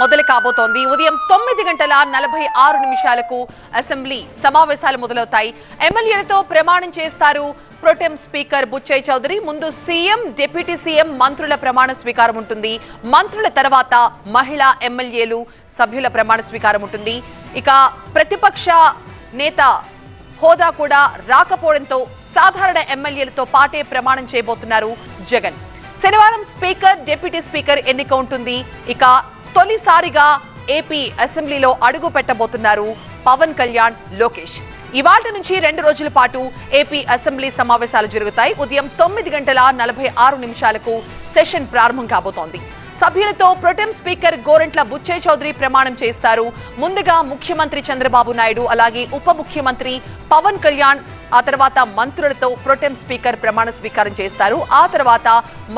మొదలు కాబోతోంది. ఉదయం తొమ్మిది గంటల నలభై ఆరు నిమిషాలకు అసెంబ్లీ సమావేశాలు మొదలవుతాయి. ఎమ్మెల్యేలతో ప్రమాణం చేస్తారు ప్రొటెం స్పీకర్ బుచ్చయ్య చౌదరి. ముందు సీఎం డిప్యూటీ సీఎం మంత్రుల ప్రమాణ స్వీకారం ఉంటుంది. మంత్రుల తర్వాత మహిళా ఎమ్మెల్యేలు సభ్యుల ప్రమాణ స్వీకారం ఉంటుంది. ఇక ప్రతిపక్ష నేత హోదా కూడా రాకపోవడంతో సాధారణ ఎమ్మెల్యేలతో పాటే ప్రమాణం చేయబోతున్నారు జగన్. శనివారం స్పీకర్ డిప్యూటీ స్పీకర్ ఎన్నిక ఉంటుంది. ఇక తొలిసారిగా ఏపీ అసెంబ్లీలో అడుగు పెట్టబోతున్నారు పవన్ కళ్యాణ్ లోకేష్. ఇవాళ నుంచి రెండు రోజుల పాటు ఏపీ అసెంబ్లీ సమావేశాలు జరుగుతాయి. ఉదయం తొమ్మిది గంటల నలభై ఆరు నిమిషాలకు సెషన్ ప్రారంభం కాబోతోంది. సభ్యులతో pro tem speaker Gorantla Butchaiah Chowdary ప్రమాణం చేస్తారు. ముందుగా ముఖ్యమంత్రి చంద్రబాబు నాయుడు అలాగే ఉప ముఖ్యమంత్రి పవన్ కళ్యాణ్ ఆ తర్వాత మంత్రులతో ప్రొటెం స్పీకర్ ప్రమాణ స్వీకారం చేస్తారు. ఆ తర్వాత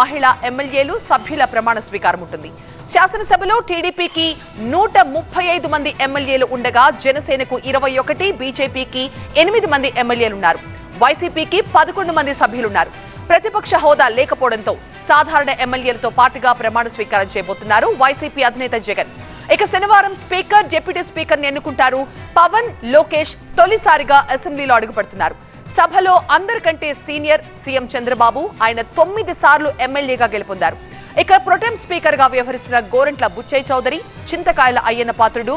మహిళా ఎమ్మెల్యేలు సభ్యుల ప్రమాణ స్వీకారం ఉంటుంది. శాసనసభలో టీడీపీకి నూట ముప్పై ఐదు మంది ఎమ్మెల్యేలు ఉండగా జనసేనకు ఇరవై ఒకటి బీజేపీకి ఎనిమిది మంది ఎమ్మెల్యేలున్నారు. వైసీపీకి పదకొండు మంది సభ్యులున్నారు. ప్రతిపక్ష హోదా లేకపోవడంతో సాధారణ ఎమ్మెల్యేలతో పాటుగా ప్రమాణ స్వీకారం చేయబోతున్నారు వైసీపీ అధినేత జగన్. ఇక శనివారం స్పీకర్ డిప్యూటీ స్పీకర్ ఎన్నుకుంటారు పవన్ లోకేష్ తొలిసారిగా అసెంబ్లీలో అడుగుపెడుతున్నారు. సభలో అందరికంటే సీనియర్ సీఎం చంద్రబాబు ఆయన తొమ్మిది సార్లు ఎమ్మెల్యేగా గెలుపొందారు. ఇక ప్రొటెం స్పీకర్గా వ్యవహరిస్తున్న గోరంట్ల బుచ్చయ్య చౌదరి చింతకాయల అయ్యన్న పాత్రుడు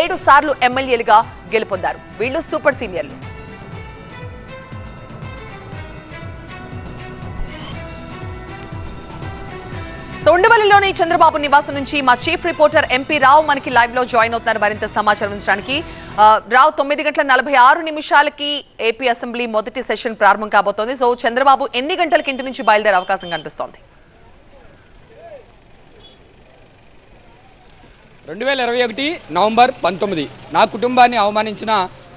ఏడు సార్లు ఎమ్మెల్యేలుగా గెలుపొందారు. వీళ్ళు సూపర్ సీనియర్లు. సో ఉండవల్లిలోని చంద్రబాబు నివాసం నుంచి మా చీఫ్ రిపోర్టర్ ఎంపీ రావు మనకి లైవ్లో జాయిన్ అవుతున్నారు మరింత సమాచారం ఉంచడానికి రావు తొమ్మిది గంటల నలభై ఆరు నిమిషాలకి ఏపీ అసెంబ్లీ మొదటి సెషన్ ప్రారంభం కాబోతోంది. సో చంద్రబాబు ఎన్ని గంటలకి ఇంటి నుంచి బయలుదేరే అవకాశం కనిపిస్తోంది? రెండు వేల ఇరవై ఒకటి నవంబర్ పంతొమ్మిది. నా కుటుంబాన్ని అవమానించిన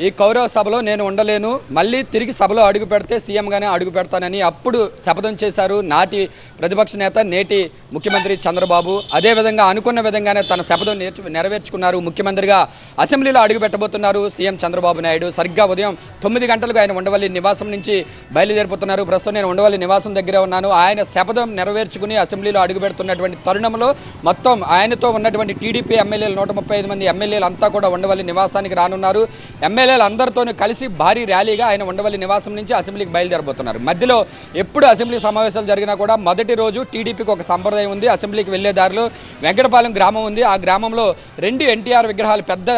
ఈ కౌరవ సభలో నేను ఉండలేను. మళ్ళీ తిరిగి సభలో అడుగు పెడితే సీఎంగానే అడుగు పెడతానని అప్పుడు శపథం చేశారు నాటి ప్రతిపక్ష నేత నేటి ముఖ్యమంత్రి చంద్రబాబు. అదేవిధంగా అనుకున్న విధంగానే తన శపథం నేర్చు నెరవేర్చుకున్నారు ముఖ్యమంత్రిగా. అసెంబ్లీలో అడుగు పెట్టబోతున్నారు సీఎం చంద్రబాబు నాయుడు. సరిగ్గా ఉదయం తొమ్మిది గంటలకు ఆయన ఉండవల్లి నివాసం నుంచి బయలుదేరిపోతున్నారు. ప్రస్తుతం నేను ఉండవల్లి నివాసం దగ్గరే ఉన్నాను. ఆయన శపథం నెరవేర్చుకుని అసెంబ్లీలో అడుగు పెడుతున్నటువంటి తరుణంలో మొత్తం ఆయనతో ఉన్నటువంటి టీడీపీ ఎమ్మెల్యేలు నూట ముప్పై ఐదు మంది ఎమ్మెల్యేలు అంతా కూడా ఉండవల్లి నివాసానికి రానున్నారు. ఎమ్మెల్యేలు అందరితోనూ కలిసి భారీ ర్యాలీగా ఆయన ఉండవల్లి నివాసం నుంచి అసెంబ్లీకి బయలుదేరబోతున్నారు. మధ్యలో ఎప్పుడు అసెంబ్లీ సమావేశాలు జరిగినా కూడా మొదటి రోజు టీడీపీకి ఒక సంప్రదాయం ఉంది. అసెంబ్లీకి వెళ్ళే దారిలో వెంకటపాలెం గ్రామం ఉంది. ఆ గ్రామంలో రెండు ఎన్టీఆర్ విగ్రహాలు పెద్ద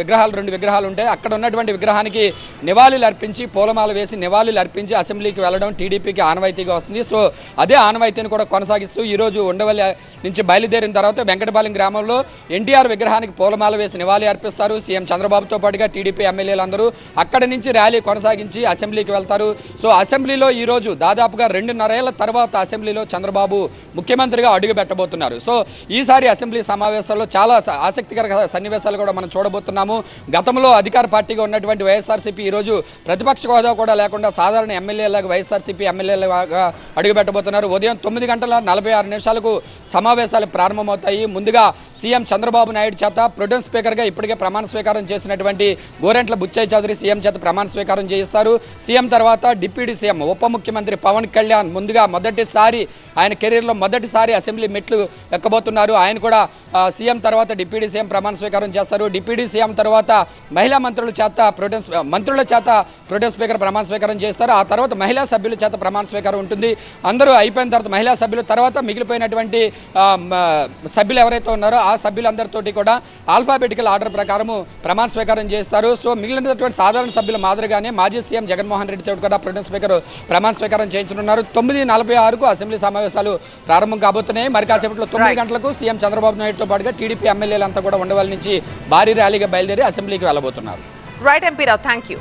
విగ్రహాలు రెండు విగ్రహాలు ఉంటాయి అక్కడ ఉన్నటువంటి విగ్రహానికి నివాళులు అర్పించి పూలమాల వేసి నివాళులు అర్పించి అసెంబ్లీకి వెళ్ళడం టీడీపీకి ఆనవాయితీగా వస్తుంది. సో అదే ఆనవాయితీని కూడా కొనసాగిస్తూ ఈరోజు ఉండవల్లి నుంచి బయలుదేరిన తర్వాత వెంకటపాలెం గ్రామంలో ఎన్టీఆర్ విగ్రహానికి పూలమాల వేసి నివాళి అర్పిస్తారు. సీఎం చంద్రబాబుతో పాటుగా టీడీపీ ఎమ్మెల్యేలు అందరూ అక్కడి నుంచి ర్యాలీ కొనసాగించి అసెంబ్లీకి వెళ్తారు. సో అసెంబ్లీలో ఈరోజు దాదాపుగా రెండున్నరేళ్ళ తర్వాత అసెంబ్లీలో చంద్రబాబు ముఖ్యమంత్రిగా అడుగు పెట్టబోతున్నారు. సో ఈసారి అసెంబ్లీ సమావేశాల్లో చాలా ఆసక్తికర సన్నివేశాలు కూడా మనం చూడబోతున్నాము. గతంలో అధికార పార్టీగా ఉన్నటువంటి వైఎస్ఆర్సీపీ ఈరోజు ప్రతిపక్ష హోదా కూడా లేకుండా సాధారణ ఎమ్మెల్యేలాగా వైఎస్ఆర్సీపీ ఎమ్మెల్యేలాగా అడుగు పెట్టబోతున్నారు. ఉదయం తొమ్మిది గంటల నలభై ఆరు నిమిషాలకు సమావేశాలు ప్రారంభమవుతాయి. ముందుగా సీఎం చంద్రబాబు నాయుడు చేత ప్రొటెన్ స్పీకర్గా ఇప్పటికే ప్రమాణ స్వీకారం చేసినటువంటి గోరెంట్ల బుచ్చయ్య చౌదరి సీఎం చేత ప్రమాణ స్వీకారం చేయిస్తారు. సీఎం తర్వాత డిప్యూటీ సీఎం ఉప ముఖ్యమంత్రి పవన్ కళ్యాణ్ ముందుగా మొదటిసారి ఆయన కెరీర్లో మొదటిసారి అసెంబ్లీ మెట్లు ఎక్కబోతున్నారు. ఆయన కూడా సీఎం తర్వాత డిప్యూటీ సీఎం ప్రమాణ స్వీకారం చేస్తారు. డిప్యూటీ సీఎం తర్వాత మహిళా మంత్రుల చేత ప్రొటెం మంత్రుల చేత ప్రొటెన్ స్పీకర్ ప్రమాణ స్వీకారం చేస్తారు. ఆ తర్వాత మహిళా సభ్యుల చేత ప్రమాణ స్వీకారం ఉంటుంది. అందరూ అయిపోయిన తర్వాత మహిళా సభ్యుల తర్వాత మిగిలిపోయినటువంటి సభ్యులు ఎవరైతే ఉన్నారో ఆ సభ్యులందరితోటి కూడా ఆల్ఫాబెటికల్ ఆర్డర్ ప్రకారము ప్రమాణ స్వీకారం చేస్తారు. సో మిగిలినటువంటి సాధారణ సభ్యుల మాదిరిగానే మాజీ సీఎం జగన్మోహన్ రెడ్డి తోటి కూడా ప్రొటెం స్పీకర్ ప్రమాణ స్వీకారం చేయించనున్నారు. తొమ్మిది నలభై ఆరుకు అసెంబ్లీ సమావేశాలు ప్రారంభం కాబోతున్నాయి. మరి కాసేపట్లో తొమ్మిది గంటలకు సీఎం చంద్రబాబు నాయుడుతో పాటుగా టీడీపీ ఎమ్మెల్యేలంతా కూడా ఉండవల్లి నుంచి భారీ ర్యాలీగా బయలుదేరి అసెంబ్లీకి వెళ్ళబోతున్నారు. Right MP Rao thank you